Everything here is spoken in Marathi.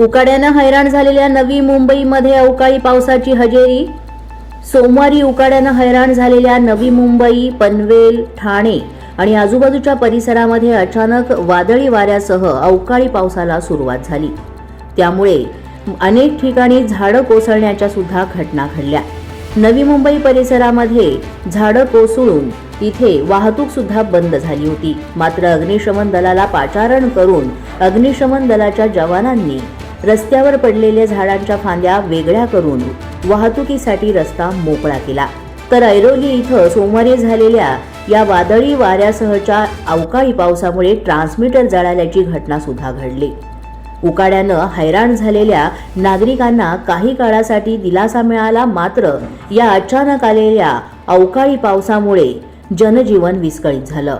उकाड्यानं हैराण झालेल्या नवी मुंबईमध्ये अवकाळी पावसाची हजेरी. सोमवारी उकाड्यानं हैराण झालेल्या नवी मुंबई पनवेल ठाणे आणि आजूबाजूच्या परिसरामध्ये अचानक वादळी वाऱ्यासह अवकाळी पावसाला सुरुवात झाली. त्यामुळे अनेक ठिकाणी झाडं कोसळण्याच्या सुद्धा घटना घडल्या. नवी मुंबई परिसरामध्ये झाडं कोसळून तिथे वाहतूक सुद्धा बंद झाली होती. मात्र अग्निशमन दलाला पाचारण करून अग्निशमन दलाच्या जवानांनी रस्त्यावर पडलेल्या झाडांच्या फांद्या वेगळ्या करून वाहतुकीसाठी रस्ता मोकळा केला. तर ऐरोली इथं सोमवारी झालेल्या या वादळी वाऱ्यासहच्या अवकाळी पावसामुळे ट्रान्समीटर जळाल्याची घटना सुद्धा घडली. उकाड्यानं हैराण झालेल्या नागरिकांना काही काळासाठी दिलासा मिळाला मात्र या अचानक आलेल्या अवकाळी पावसामुळे जनजीवन विस्कळीत झालं.